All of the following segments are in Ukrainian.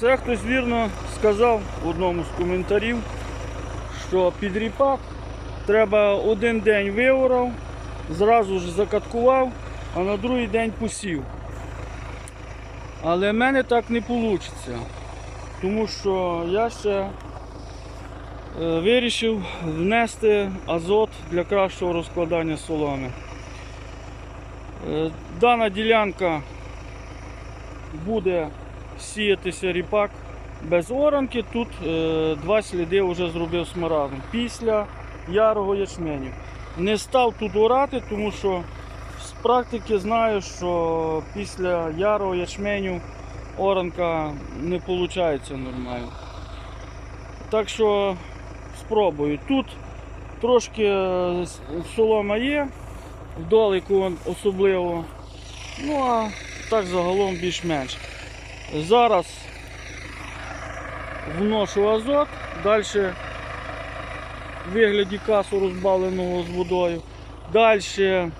Це хтось вірно сказав в одному з коментарів, що під ріпак треба один день виорав, зразу ж закаткував, а на другий день посів. Але в мене так не вийде, тому що я ще е, вирішив внести азот для кращого розкладання соломи. Е, Дана ділянка буде сіятися ріпак без оранки. Тут е, два сліди вже зробив смарадом після ярого ячменю. Не став тут орати, тому що з практики знаю, що після ярого ячменю оранка не виходить нормально. Так що спробую. Тут трошки е, солома є, вдалику он особливо. Ну а так загалом більш-менш. Зараз вношу азот, далі в вигляді касу розбавленого з водою. Далі,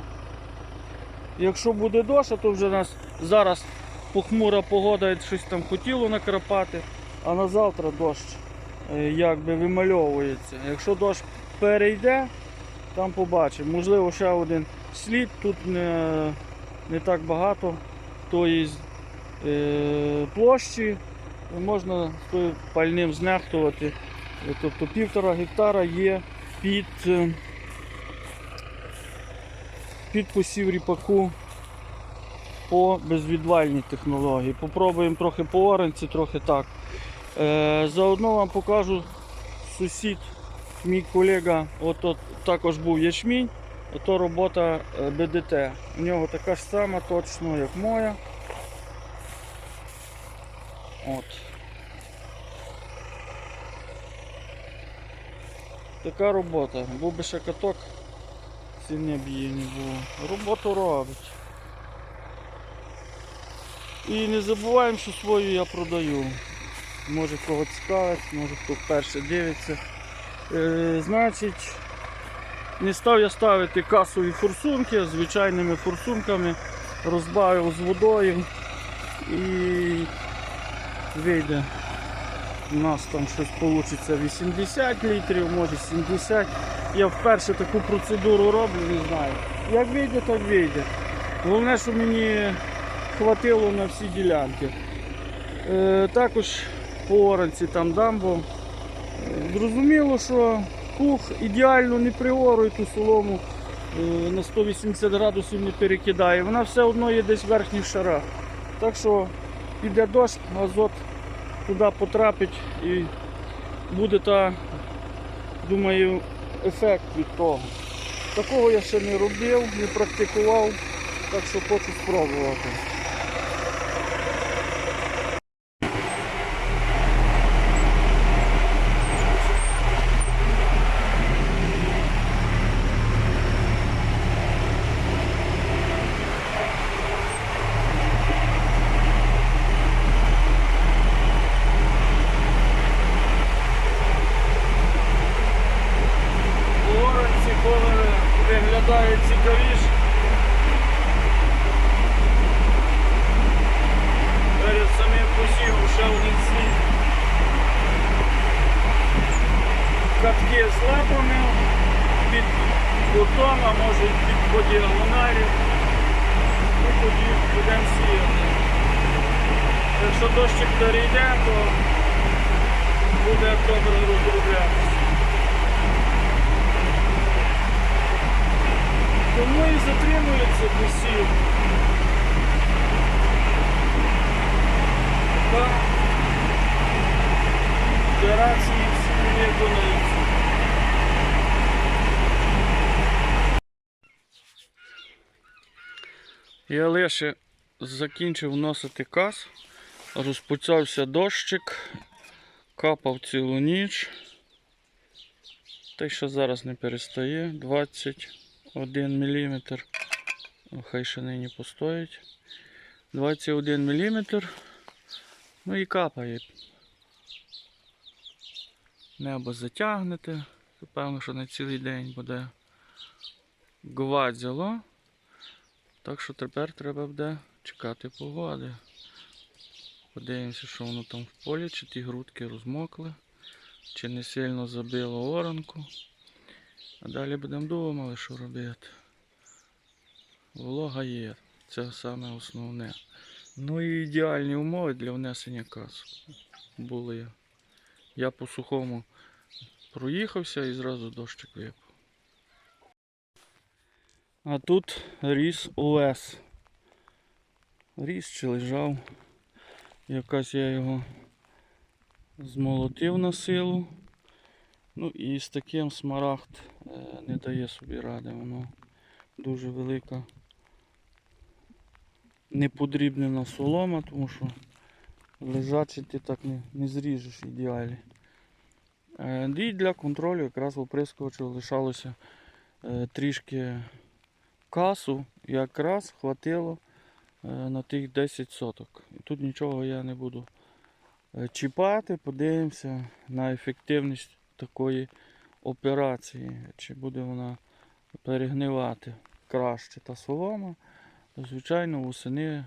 якщо буде дощ, то вже нас зараз похмура погода, щось там хотіло накрапати, а на завтра дощ е, якби вимальовується. Якщо дощ перейде, там побачимо. Можливо, ще один слід, тут не, не так багато тої е, площі, можна пальним знехтувати. Е, Тобто півтора гектара є під, е, під посів ріпаку по безвідвальній технології. Попробуємо трохи по оранці, трохи так. Е, заодно вам покажу сусід, мій колега, от, також був ячмінь, ото робота е, БДТ. У нього така ж сама точно, як моя. От. Така робота. Був би ще каток, сильне б її не було. Роботу робить. І не забуваємо, що свою я продаю. Може кого цікавить, може хто вперше дивиться. Е, значить, не став я ставити касові форсунки, звичайними форсунками розбавив з водою і вийде. У нас там щось вийде 80 літрів, може 70. Я вперше таку процедуру роблю, не знаю. Як вийде, так вийде. Головне, що мені хватило на всі ділянки. Е, також по оранці там дамбо. Е, Зрозуміло, що пух ідеально не приорує ту солому е, на 180 градусів не перекидає. Вона все одно є десь в верхніх шарах. Так що піде дощ, азот туди потрапить і буде та, думаю, ефект від того. Такого я ще не робив, не практикував, так що хочу спробувати. Оранці, коли виглядає цікавіше. Перед самим посівом ще один слід. Лапами під кутом, а може й під по діагоналі. І тоді будемо сіяти. Якщо дощик перейде, то буде добре розроблятися. Тому і затримується посів. Та операції всі не виконуються. Я лише закінчив вносити каз, розпочався дощик, капав цілу ніч. Та й що зараз не перестає. 21 мм. Хай ще нині постоїть. 21 мм. Ну і капає. Небо затягнете. Певно, що на цілий день буде гвадзяло. Так що тепер треба буде чекати погоди. Подивимося, що воно там в полі, чи ті грудки розмокли, чи не сильно забило оранку. А далі будемо думали, що робити. Волога є, це саме основне. Ну і ідеальні умови для внесення касу були. Я по сухому проїхався і зразу дощик випав. А тут ріс ОС. Ріс чи лежав. Якась я його змолотив на силу. Ну і з таким смарагд е, не дає собі ради. Воно дуже велика неподрібнена солома, тому що лежачий ти так не, не зріжеш ідеалі. Е, І для контролю якраз оприскувачу лишалося е, трішки касу, якраз хватило е, на тих 10 соток. І тут нічого я не буду е, чіпати, подивимося на ефективність такої операції, чи буде вона перегнивати краще та солома. Звичайно, восени, е,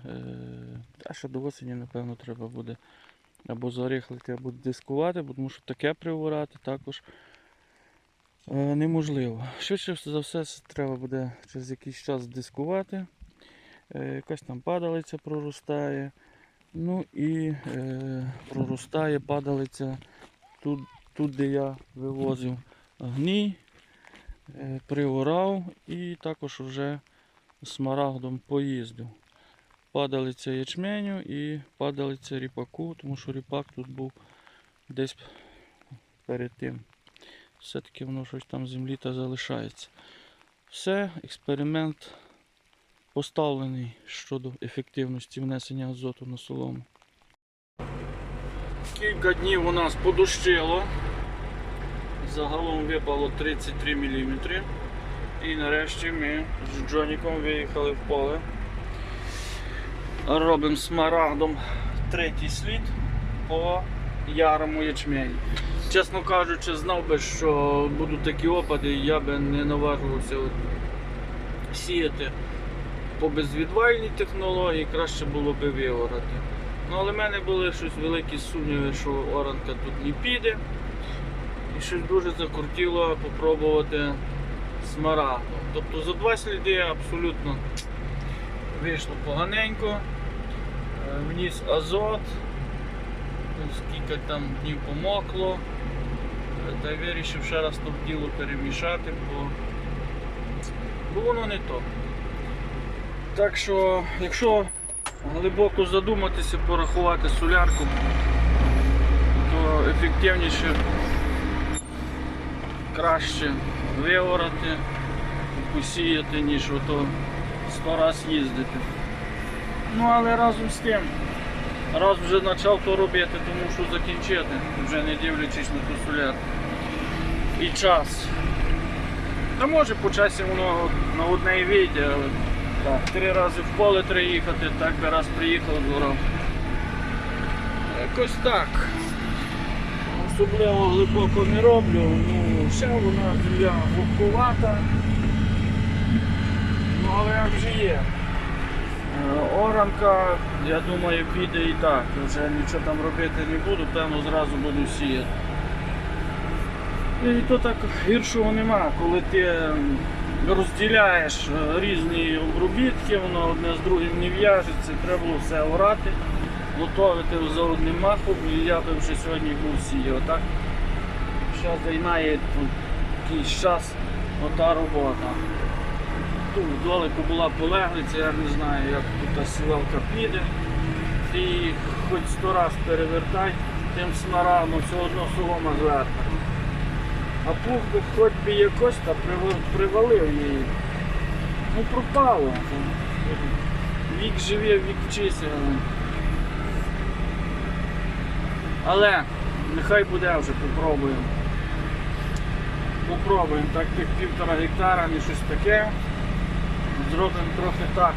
а ще до осені, напевно, треба буде або зарихлити, або дискувати, тому що таке приворати також неможливо. Швидше за все треба буде через якийсь час дискувати. Е, якась там падалиця проростає. Ну і е, проростає падалиця тут, тут, де я вивозив гній, е, приорав і також вже смарагдом поїздив. Падалиця ячменю і падалиця ріпаку, тому що ріпак тут був десь перед тим. Все-таки воно щось там землі та залишається. Все, експеримент поставлений щодо ефективності внесення азоту на солому. Кілька днів у нас подощило. Загалом випало 33 мм. І нарешті ми з Джоніком виїхали в поле. Робимо смарагдом третій слід по ярому ячмені. Чесно кажучи, знав би, що будуть такі опади, я би не наважувався сіяти по безвідвальній технології, краще було би виорати. Ну, але в мене були щось великі сумніви, що оранка тут не піде. І щось дуже закрутіло попробувати смарагдом. Тобто за два сліди абсолютно вийшло поганенько. Е, Вніс азот, скільки там днів помокло. Та й вирішив ще раз то діло перемішати, бо, бо воно не то. Так що, якщо глибоко задуматися, порахувати солярку, то ефективніше краще виорати, посіяти, ніж ото сто раз їздити. Ну але разом з тим, раз вже почав то робити, тому що закінчити, вже не дивлячись на ту солярку. І час. Та може по часі воно на одне і вийде, але так, три рази в поле треба їхати, так би раз приїхав, зорав. Якось так. Особливо глибоко не роблю, ну ще вона земля вогкувата. Ну але як вже є. Е, Оранка, я думаю, піде і так. Вже нічого там робити не буду, певно зразу буду сіяти. І то так гіршого нема, коли ти розділяєш е, різні обробітки, воно одне з другим не в'яжеться, треба було все орати, готувати за одним махом, і я би вже сьогодні був сіяв. Так що займає якийсь час ота робота. Тут вдалеку була полеглиця, я не знаю, як тут сівалка піде. І хоч сто раз перевертай, тим смарадом все одно солома зверху. А пух би хоч би якось та привалив її. Ну пропало. Вік живе, вік вчиться. Але нехай буде вже, попробуємо. Попробуємо так тих півтора гектара, не щось таке. Зробимо трохи так.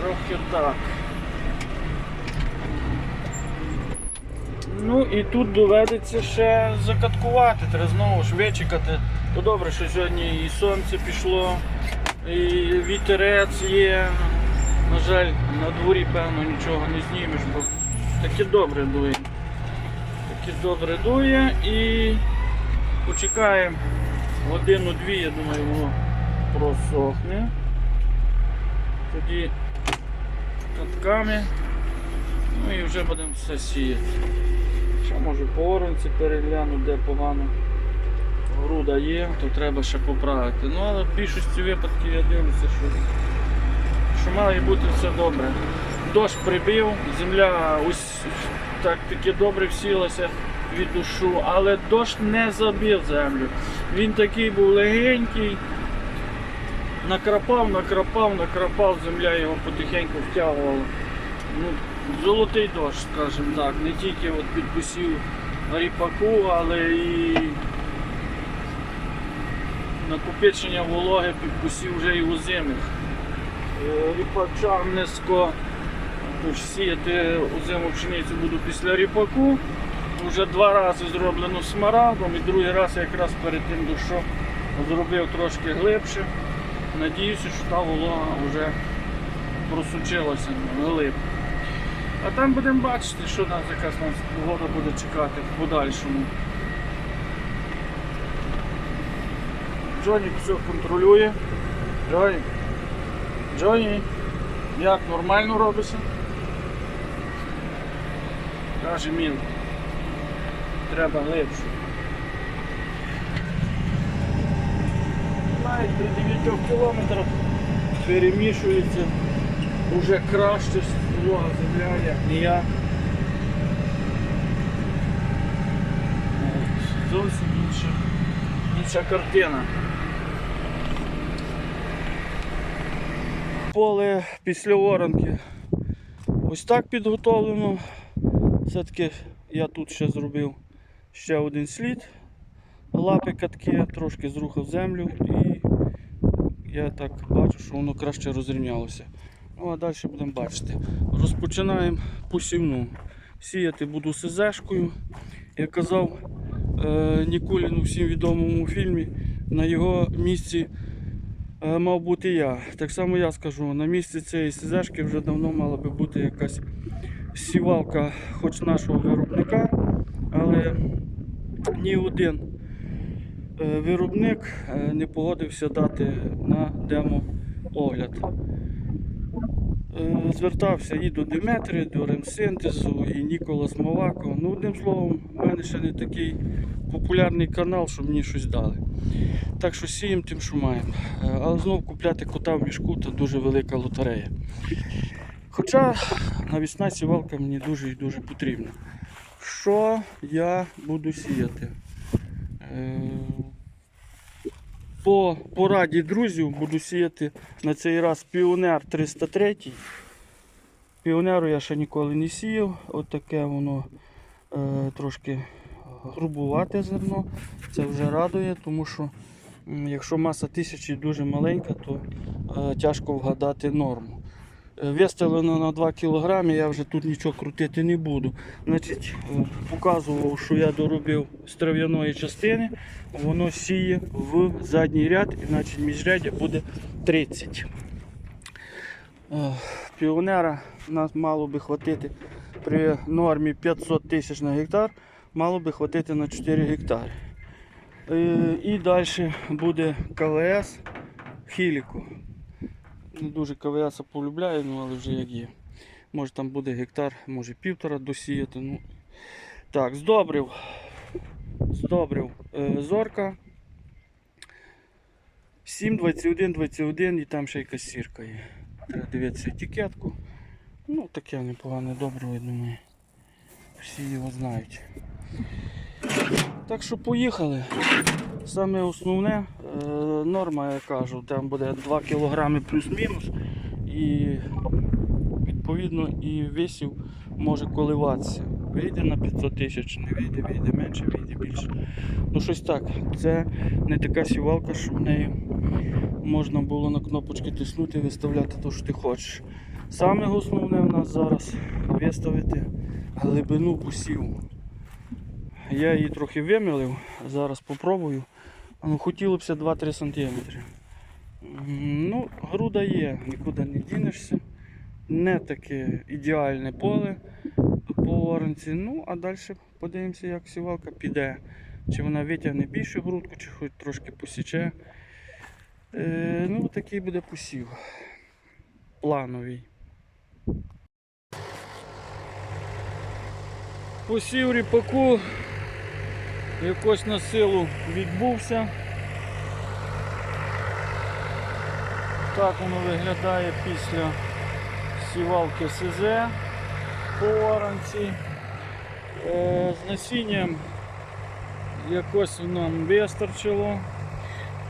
Трохи так. Ну і тут доведеться ще закаткувати, треба знову ж вичекати. То добре, що сьогодні і сонце пішло, і вітерець є, На жаль, на дворі, певно, нічого не знімеш, бо таке добре дує. Таке добре дує і почекаємо годину-дві, я думаю, воно просохне. Тоді катками. Ну і вже будемо все сіяти. Ще може по оранці перегляну, де погано груда є, то треба ще поправити. Ну але в більшості випадків я дивлюся, що, що має бути все добре. Дощ прибив, земля ось так таки добре всілася від душу, але дощ не забив землю. Він такий був легенький. Накрапав, накрапав, накрапав, земля його потихеньку втягувала. Ну, золотий дощ, скажімо так, не тільки от під посів ріпаку, але і накопичення вологи під посів вже і озимих. Е, Ріпачам низько тож сіяти озиму пшеницю буду після ріпаку. Вже два рази зроблено смарагдом і другий раз якраз перед тим дощом зробив трошки глибше. Надіюся, що та волога вже просучилася глиб. А там будемо бачити, що нас якась нас погода буде чекати в подальшому. Джонік все контролює. Джонік. Джоні, як нормально робиться? Каже мін. Треба глибше. Навіть при 9 кілометрах перемішується вже краще волога земля, як ніяк. Зовсім інша, інша картина. Поле після оранки ось так підготовлено. Все-таки я тут ще зробив ще один слід. Лапи катки, трошки зрухав землю і я так бачу, що воно краще розрівнялося. Ну а далі будемо бачити. Розпочинаємо посівну. Сіяти буду СЗшкою. Казав е, Нікуліну всім відомому фільмі, на його місці е, мав бути я. Так само я скажу, на місці цієї СЗшки вже давно мала би бути якась сівалка, хоч нашого виробника, але ні один виробник е, не погодився дати на демо огляд. Е, Звертався і до Диметри, до Ремсинтезу, і Ніколас Мовако. Ну, одним словом, в мене ще не такий популярний канал, щоб мені щось дали. Так що сіємо тим, що маємо. Е, Але знов купляти кота в мішку то дуже велика лотерея. Хоча навісна сівалка мені дуже і дуже потрібна. Що я буду сіяти? По пораді друзів буду сіяти на цей раз Піонер 303. Піонеру я ще ніколи не сіяв. От таке воно е, трошки грубувате зерно. Це вже радує, тому що якщо маса тисячі дуже маленька, то е, тяжко вгадати норму. Е, Виставлено на 2 кг, я вже тут нічого крутити не буду. Значить, е, показував, що я доробив з трав'яної частини, воно сіє в задній ряд, і значить міжряддя буде 30. Е, Піонера нас мало би хватити при нормі 500 тисяч на гектар, мало би хватити на 4 гектари. І далі буде КВС Хіліку. Не дуже КВС полюбляю, ну але вже як є. Може там буде гектар, може півтора досіяти. Ну. Так, здобрив. Здобрив е, зорка. 7, 21, 21 і там ще якась сірка є. Треба дивитися етикетку. Ну, таке непогане добриво, я думаю. Всі його знають. Так що поїхали. Саме основне, е, норма, я кажу, там буде 2 кг плюс-мінус. І відповідно і висів може коливатися. Вийде на 500 тисяч, не вийде, вийде менше, вийде більше. Ну щось так. Це не така сівалка, що в неї можна було на кнопочки тиснути і виставляти те, що ти хочеш. Саме основне в нас зараз виставити глибину посіву. Я її трохи вимілив, зараз попробую. Ну, хотілося б 2-3 см. Ну, груда є, нікуди не дінешся. не таке ідеальне поле по оранці. Ну, а далі подивимося, як сівалка піде. Чи вона витягне більшу грудку, чи хоч трошки посіче. Е, ну, такий буде посів. Плановий. Посів ріпаку якось на силу відбувся. Так воно виглядає після сівалки СЗ по оранці. Е, з насінням якось нам вистачило.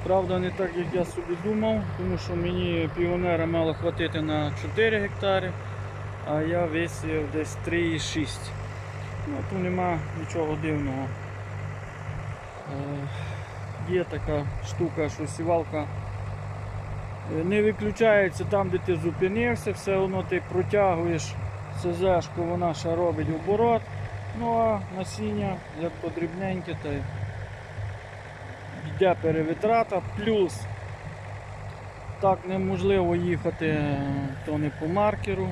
Правда, не так, як я собі думав, тому що мені піонера мало хватити на 4 гектари, а я висіяв десь 3,6. Ну, тут нема нічого дивного. Е, Є така штука, що сівалка е, не виключається там, де ти зупинився, все одно ти протягуєш СЗшку, вона ще робить оборот. Ну а насіння як подрібненьке, то йде перевитрата, плюс так неможливо їхати е, то не по маркеру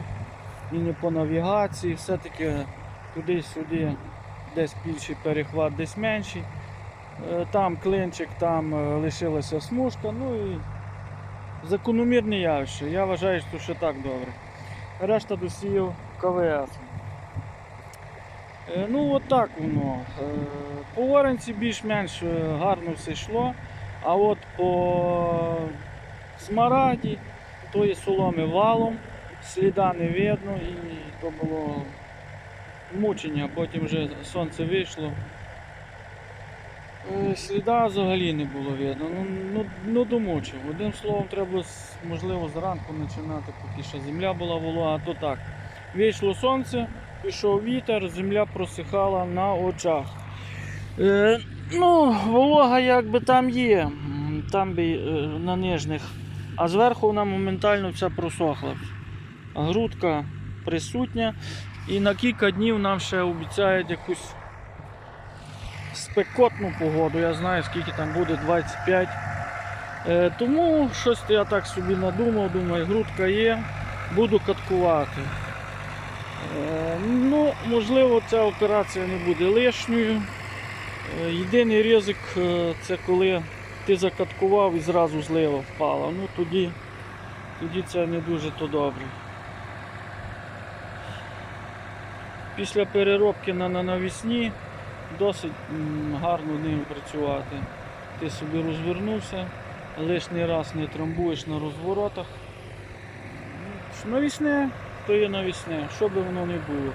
і не по навігації, все-таки туди-сюди десь більший перехват, десь менший. Е, Там клинчик, там е, лишилася смужка, ну і закономірне явище. Я вважаю, що ще так добре. Решта досіяв КВС. Е, Ну от воно. По оранці більш-менш гарно все йшло, а от по смараді тої соломи валом, сліда не видно і то було мучення, потім вже сонце вийшло. Е, Сліда взагалі не було видно. Ну, ну, ну домучив. Одним словом, треба можливо зранку починати, поки ще земля була волога, то так. Вийшло сонце, пішов вітер, земля просихала на очах. Е, ну, волога якби там є, там би е, на нижніх, а зверху вона моментально вся просохла. Грудка присутня. І на кілька днів нам ще обіцяють якусь спекотну погоду. Я знаю, скільки там буде 25. Е, тому щось я так собі надумав, думаю, грудка є, буду каткувати. Е, ну, можливо, ця операція не буде лишньою. Е, єдиний ризик це коли ти закаткував і зразу злива впала. Ну тоді, тоді це не дуже то добре. Після переробки на навісні досить гарно ним працювати. Ти собі розвернувся, лишній раз не трамбуєш на розворотах. Навісне, то є навісне, що би воно не було.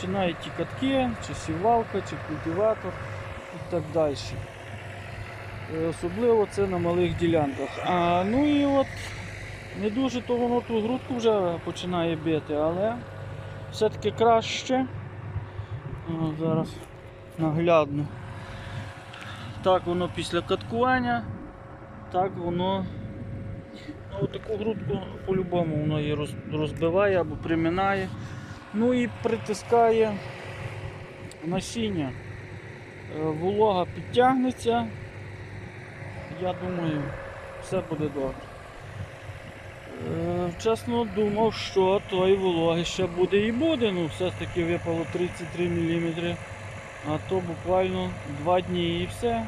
Чи навіть ті катки, чи сівалка, чи культиватор і так далі. Е, Особливо це на малих ділянках. А, ну і от не дуже то воно ту грудку вже починає бити, але все-таки краще. О, зараз наглядно. Так воно після каткування, так воно ну, таку грудку по-любому воно її розбиває або приминає. Ну і притискає насіння. Е, Волога підтягнеться. Я думаю, все буде добре. Е, Чесно думав, що тої вологи ще буде і буде. Ну, все ж таки випало 33 мм. А то буквально 2 дні і все.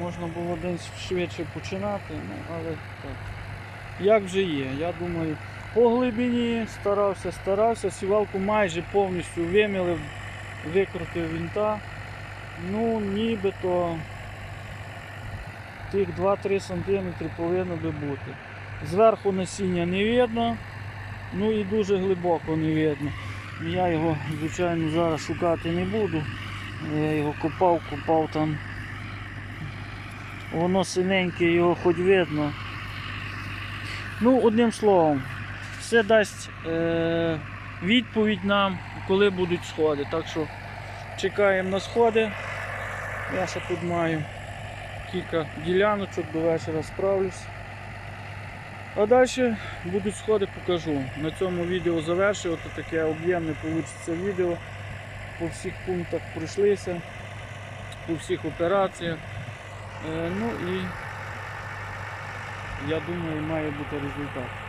Можна було день швидше починати, ну, але так. Як вже є, я думаю, по глибині старався, старався, сівалку майже повністю вимілив, викрутив вінта. Ну, нібито тих 2-3 см повинно би бути. Зверху насіння не видно, ну і дуже глибоко не видно. Я його, звичайно, зараз шукати не буду. Я його копав, копав там. Воно синеньке, його хоч видно. Ну, одним словом, все дасть е, відповідь нам, коли будуть сходи. Так що чекаємо на сходи. Я ще тут маю кілька діляночок, до вечора справлюсь. А далі будуть сходи, покажу. На цьому відео завершую. Ось таке об'ємне вийде відео. По всіх пунктах пройшлися, по всіх операціях. Е, ну і я думаю, має бути результат.